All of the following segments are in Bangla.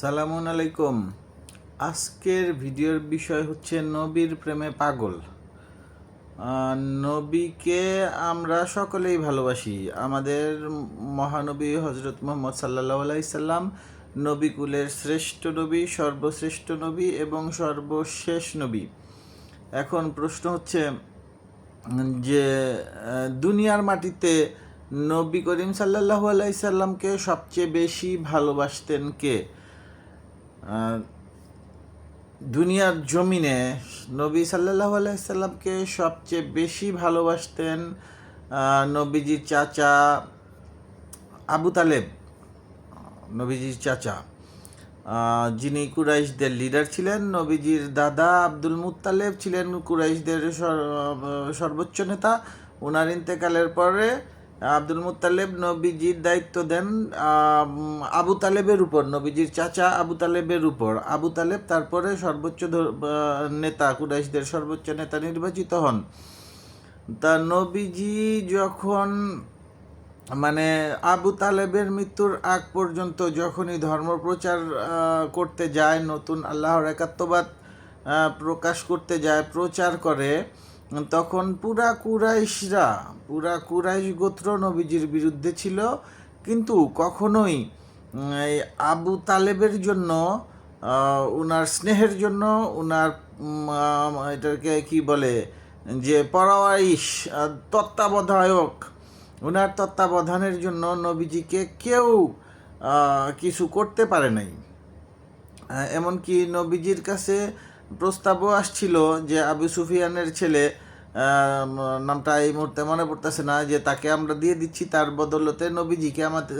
সালামুন আলাইকুম। আজকের ভিডিওর বিষয় হচ্ছে নবীর প্রেমে পাগল। নবীকে আমরা সকলেই ভালোবাসি। আমাদের মহানবী হজরত মোহাম্মদ সাল্লাহ আলাইসাল্লাম নবী কুলের শ্রেষ্ঠ নবী, সর্বশ্রেষ্ঠ নবী এবং সর্বশেষ নবী। এখন প্রশ্ন হচ্ছে যে দুনিয়ার মাটিতে নবী করিম সাল্লাহ আলাইসাল্লামকে সবচেয়ে বেশি ভালোবাসতেন কে? দুনিয়ার জমিনে নবী সাল্লাহ আলাইসাল্লামকে সবচেয়ে বেশি ভালোবাসতেন নবীজির চাচা আবু তালেব, নবীজির চাচা। যিনি কুরাইশদের লিডার ছিলেন, নবীজির দাদা আব্দুল মুত্তালেব ছিলেন কুরাইশদের সর্বোচ্চ নেতা। ওনার ইন্তেকালের পরে আব্দুল মুতালেব নবীজির দায়িত্ব দেন আবু তালেবের উপর, নবীজির চাচা আবু তালেবের উপর। আবু তালেব তারপরে সর্বোচ্চ নেতা, কুরাইশদের সর্বোচ্চ নেতা নির্বাচিত হন। তা নবীজি যখন মানে আবু তালেবের মৃত্যুর আগ পর্যন্ত যখনই ধর্ম প্রচার করতে যায়, নতুন আল্লাহর একাত্মবাদ প্রকাশ করতে যায়, প্রচার করে তখন পুরা কুরাইশরা পুরা কুরাইশ গোত্র নবীজির বিরুদ্ধে ছিল। কিন্তু কখনোই আবু তালেবের জন্য উনার স্নেহের জন্য আহ, এটাকে কি বলে যে আহ, তত্ত্বাবধায়ক ওনার তত্ত্বাবধানের জন্য নবীজিকে কেউ কিছু করতে পারে নাই। এমনকি নবীজির কাছে প্রস্তাবও আসছিল যে আবু সুফিয়ানের ছেলে নামটা এই মুহূর্তে মনে পড়তেছে না, যে তাকে আমরা দিয়ে দিচ্ছি, তার বদলতে নবীজিকে আমাদের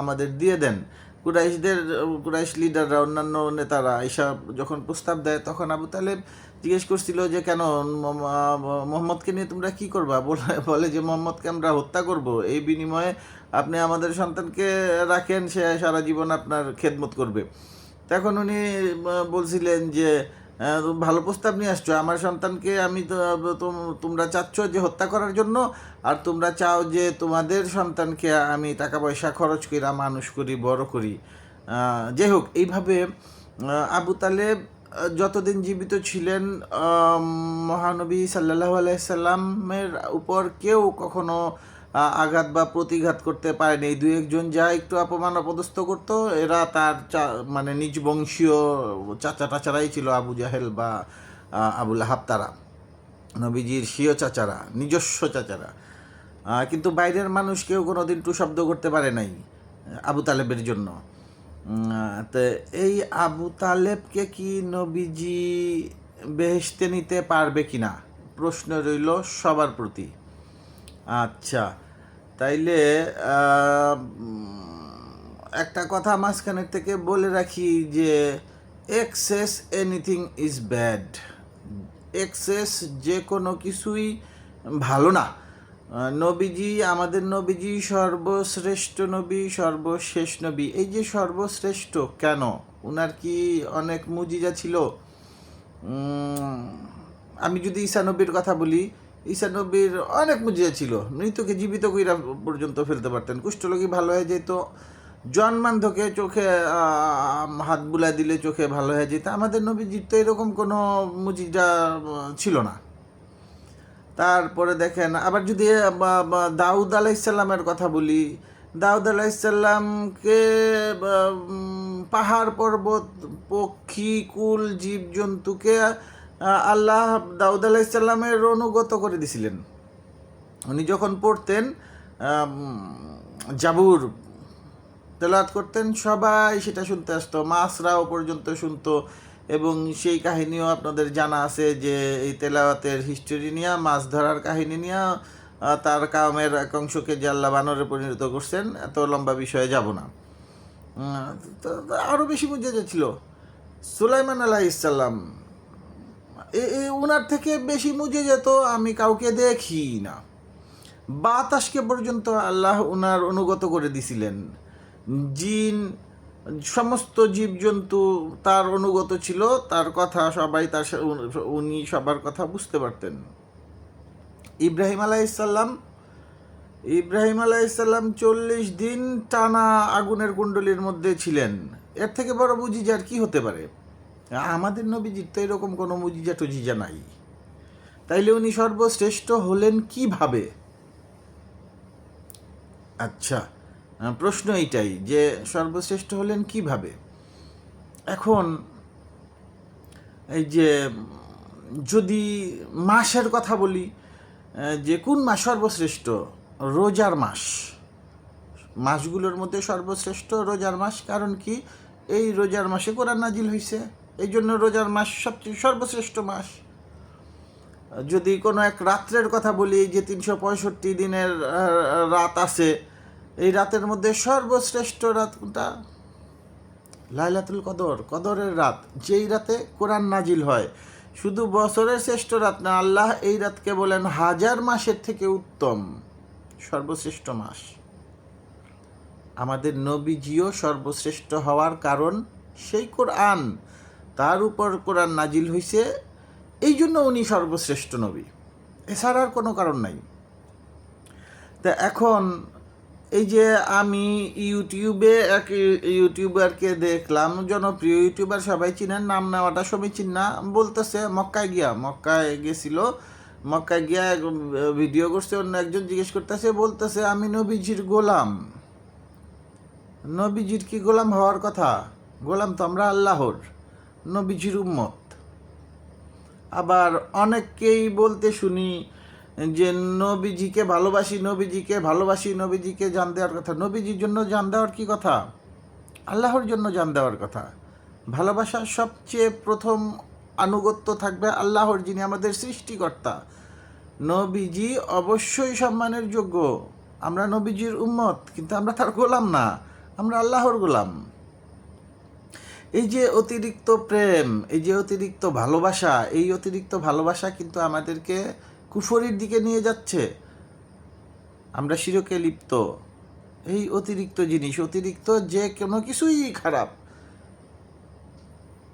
আমাদের দিয়ে দেন। কুরাইশদের, কুরাইশ লিডাররা, অন্যান্য নেতারা এইসব যখন প্রস্তাব দেয়, তখন আবু তালেব জিজ্ঞেস করছিল যে, কেন মোহাম্মদকে নিয়ে তোমরা কি করবা? বলে যে, মোহাম্মদকে আমরা হত্যা করব। এই বিনিময়ে আপনি আমাদের সন্তানকে রাখেন, সে সারা জীবন আপনার খেদমত করবে। তখন উনি বলছিলেন যে ভালো প্রস্তাব নিয়ে আসছো। আমার সন্তানকে আমি তো তোমরা চাচ্ছ যে হত্যা করার জন্য, আর তোমরা চাও যে তোমাদের সন্তানকে আমি টাকা পয়সা খরচ করি মানুষ করি, বড় করি। যাই হোক, এইভাবে আবু তালেব যতদিন জীবিত ছিলেন মহানবী সাল্লাহ আলাইসাল্লামের উপর কেউ কখনো আঘাত বা প্রতিঘাত করতে পারেনি। এই দু একজন যা একটু অপমান অপদস্থ করতো, এরা তার মানে নিজ বংশীয় চাচা টাচারাই ছিল আবু জাহেল বা আবুল আহাব তারা। নবীজির স্বীয় চাচারা, নিজস্ব চাচারা। কিন্তু বাইরের মানুষ কেউ কোনো দিন টু শব্দ করতে পারে নাই আবু তালেবের জন্য। তো এই আবু তালেবকে কি নবীজি বেহেশতে নিতে পারবে কিনা? প্রশ্ন রইল সবার প্রতি। আচ্ছা। তাইলে একটা কথা মাঝখানের থেকে বলে রাখি যে excess anything is bad excess যে কোনো কিছুই ভালো না। নবীজি, আমাদের নবীজি সর্বশ্রেষ্ঠ নবী, সর্বশেষ নবী। এই যে সর্বশ্রেষ্ঠ, কেন? উনার কি অনেক মুজিজা ছিল? আমি যদি ঈসা নবীর কথা বলি ঈসা নবীর অনেক মুজিজা ছিল। মৃতকে জীবিত কইরা পর্যন্ত ফেলতে পারতেন। কুষ্ঠরোগী ভালো হয়ে যেত। জন্মান্ধকে চোখে হাত বুলা দিলে চোখে ভালো হয়ে যেত। আমাদের নবীজির তো এরকম কোনো মুজিজা ছিল না। তারপরে দেখেন, আবার যদি দাউদ আলাইসাল্লামের কথা বলি, দাউদ আলাইসাল্লামকে পাহাড় পর্বত, পক্ষী, কুল, জীবজন্তুকে আল্লাহ দাউদ আলাইসাল্লামের অনুগত করে দিছিলেন। উনি যখন পড়তেন জাবুর তেলাওয়াত করতেন, সবাই সেটা শুনতে আসতো মাছরাও পর্যন্ত শুনতো এবং সেই কাহিনীও আপনাদের জানা আছে যে এই তেলাওয়াতের হিস্টোরি নিয়ে, মাছ ধরার কাহিনী নিয়ে তার কামের এক অংশকে যে আল্লাহ বানরে পরিণত করছেন, এত লম্বা বিষয়ে যাব না। আরও বেশি মজা ছিল। সুলাইমান আলাহ ইসাল্লাম ওনার থেকে বেশি মুজে যেত, আমি কাউকে দেখি না বাতাসকে পর্যন্ত আল্লাহ ওনার অনুগত করে দিছিলেন। জিন, সমস্ত জীবজন্তু তার অনুগত ছিল, তার কথা সবাই তার উনি সবার কথা বুঝতে পারতেন। ইব্রাহিম আলাইসাল্লাম ইব্রাহিম আলাইসাল্লাম চল্লিশ দিন টানা আগুনের কুণ্ডলীর মধ্যে ছিলেন। এর থেকে বড় মুজিজা আর কি হতে পারে? আমাদের নবীজির তো এরকম কোনো মুজিজা টুজিজা নাই। তাইলে উনি সর্বশ্রেষ্ঠ হলেন কীভাবে? আচ্ছা প্রশ্ন এইটাই যে সর্বশ্রেষ্ঠ হলেন কীভাবে? এখন এই যে, যদি মাসের কথা বলি যে কোন মাস সর্বশ্রেষ্ঠ? রোজার মাস। মাসগুলোর মধ্যে সর্বশ্রেষ্ঠ রোজার মাস, কারণ কি? এই রোজার মাসে কোরআন নাজিল হয়েছে এই জন্য রোজার মাস সবচেয়ে সর্বশ্রেষ্ঠ মাস। যদি কোনো এক রাত্রের কথা বলি, যে তিনশো পঁয়ষট্টি দিনের রাত আছে, এই রাতের মধ্যে সর্বশ্রেষ্ঠ রাত কোনটা? লাইলাতুল কদর, কদরের রাত। যেই রাতে কোরআন নাজিল হয়, শুধু বছরের শ্রেষ্ঠ রাত না, আল্লাহ এই রাতকে বলেন হাজার মাসের থেকে উত্তম, সর্বশ্রেষ্ঠ মাস। আমাদের নবীজিও সর্বশ্রেষ্ঠ হওয়ার কারণ সেই কোরআন। তার উপর কোরআন নাজিল হয়েছে এই জন্য উনি সর্বশ্রেষ্ঠ নবী। এছাড়া আর কোনো কারণ নাই। তা এখন এই যে আমি ইউটিউবে এক ইউটিউবারকে দেখলাম, জনপ্রিয় ইউটিউবার, সবাই চিনেন, নাম নেওয়াটা সমীচীন না, বলতেছে, মক্কায় গিয়া, মক্কায় গেছিল, মক্কায় গিয়া এক ভিডিও করছে, অন্য একজন জিজ্ঞেস করতেছে, বলতেছে, আমি নবীজির গোলাম। নবীজির কি গোলাম হওয়ার কথা? গোলাম তো আমরা আল্লাহর। নবীজির উম্মত। আবার অনেককেই বলতে শুনি যে, নবীজিকে ভালোবাসি নবীজিকে ভালোবাসি, নবীজিকে জান দেওয়ার কথা। নবীজির জন্য জান দেওয়ার কি কথা? আল্লাহর জন্য জান দেওয়ার কথা। ভালোবাসার সবচেয়ে প্রথম আনুগত্য থাকবে আল্লাহর, যিনি আমাদের সৃষ্টিকর্তা। নবীজি অবশ্যই সম্মানের যোগ্য। আমরা নবীজির উম্মত, কিন্তু আমরা তার গোলাম না। আমরা আল্লাহর গোলাম। এই যে অতিরিক্ত প্রেম, এই যে অতিরিক্ত ভালোবাসা, এই অতিরিক্ত ভালোবাসা কিন্তু আমাদেরকে কুফরির দিকে নিয়ে যাচ্ছে। আমরা শিরকে লিপ্ত। এই অতিরিক্ত জিনিস, অতিরিক্ত যে কোনো কিছুই খারাপ।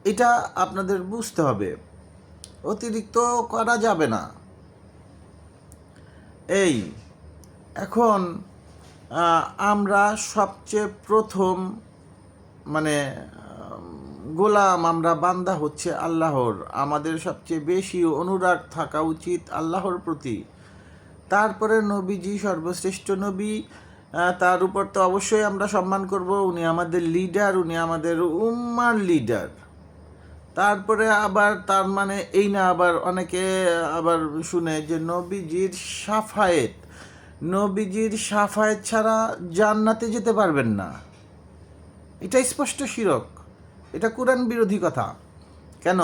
এটা আপনাদের বুঝতে হবে। অতিরিক্ত করা যাবে না। এই, এখন আমরা সবচেয়ে প্রথম মানে গোলাম, আমরা বান্দা হচ্ছে আল্লাহর। আমাদের সবচেয়ে বেশি অনুরাগ থাকা উচিত আল্লাহর প্রতি। তারপরে নবীজি সর্বশ্রেষ্ঠ নবী তার উপর তো অবশ্যই আমরা সম্মান করব। উনি আমাদের লিডার উনি আমাদের উম্মার লিডার তারপরে আবার তার মানে এই না, আবার অনেকে আবার শুনে যে নবীজির সাফায়েত। নবীজির সাফায়েত ছাড়া জান্নাতে যেতে পারবেন না। এটা স্পষ্ট শিরক। এটা কোরআন বিরোধী কথা। কেন?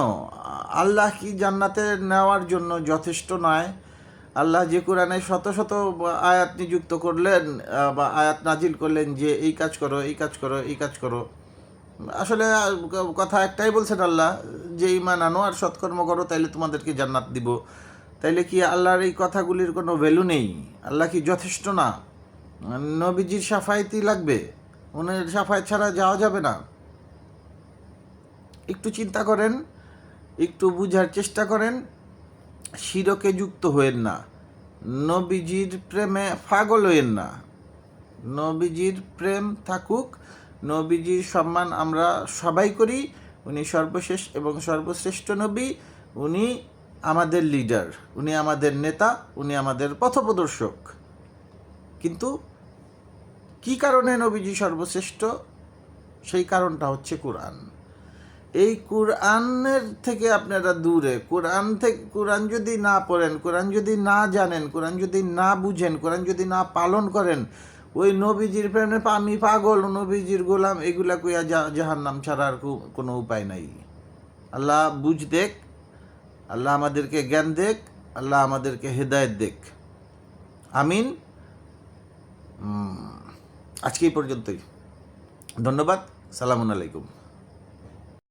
আল্লাহ কি জান্নাতে নেওয়ার জন্য যথেষ্ট নয়? আল্লাহ যে কোরআনে শত শত আয়াত নিযুক্ত করলেন বা আয়াত নাজিল করলেন যে এই কাজ করো, এই কাজ করো, এই কাজ করো। আসলে কথা একটাই বলছেন আল্লাহ, যে ইমান আনো আর সৎকর্ম করো, তাইলে তোমাদেরকে জান্নাত দিব। তাইলে কি আল্লাহর এই কথাগুলির কোনো ভ্যালু নেই? আল্লাহ কি যথেষ্ট না? নবীজির সাফাইতি লাগবে? ওনার সাফাই ছাড়া যাওয়া যাবে না? একটু চিন্তা করেন, একটু বুঝার চেষ্টা করেন, শিরকে যুক্ত হয়েন না। নবীজির প্রেমে পাগল হয়েন না। নবীজির প্রেম থাকুক, নবীজির সম্মান আমরা সবাই করি, উনি সর্বশেষ এবং সর্বশ্রেষ্ঠ নবী, উনি আমাদের লিডার উনি আমাদের নেতা, উনি আমাদের পথপ্রদর্শক। কিন্তু কি কারণে নবীজি সর্বশ্রেষ্ঠ? সেই কারণটা হচ্ছে কোরআন। এই কোরআনের থেকে আপনারা দূরে। কোরআন থেকে, কোরআন যদি না পড়েন, কোরআন যদি না জানেন, কোরআন যদি না বুঝেন, কোরআন যদি না পালন করেন, ওই নবীজির প্রেমে আমি পাগল, নবীজির গোলাম, এগুলা কইয়া জাহার নাম ছাড়া আর কোনো উপায় নাই। আল্লাহ বুঝ দেখ, আল্লাহ আমাদেরকে জ্ঞান দেখ, আল্লাহ আমাদেরকে হেদায়েত দেখ। আমিন। আজকে এই পর্যন্তই। ধন্যবাদ। সালামুন আলাইকুম।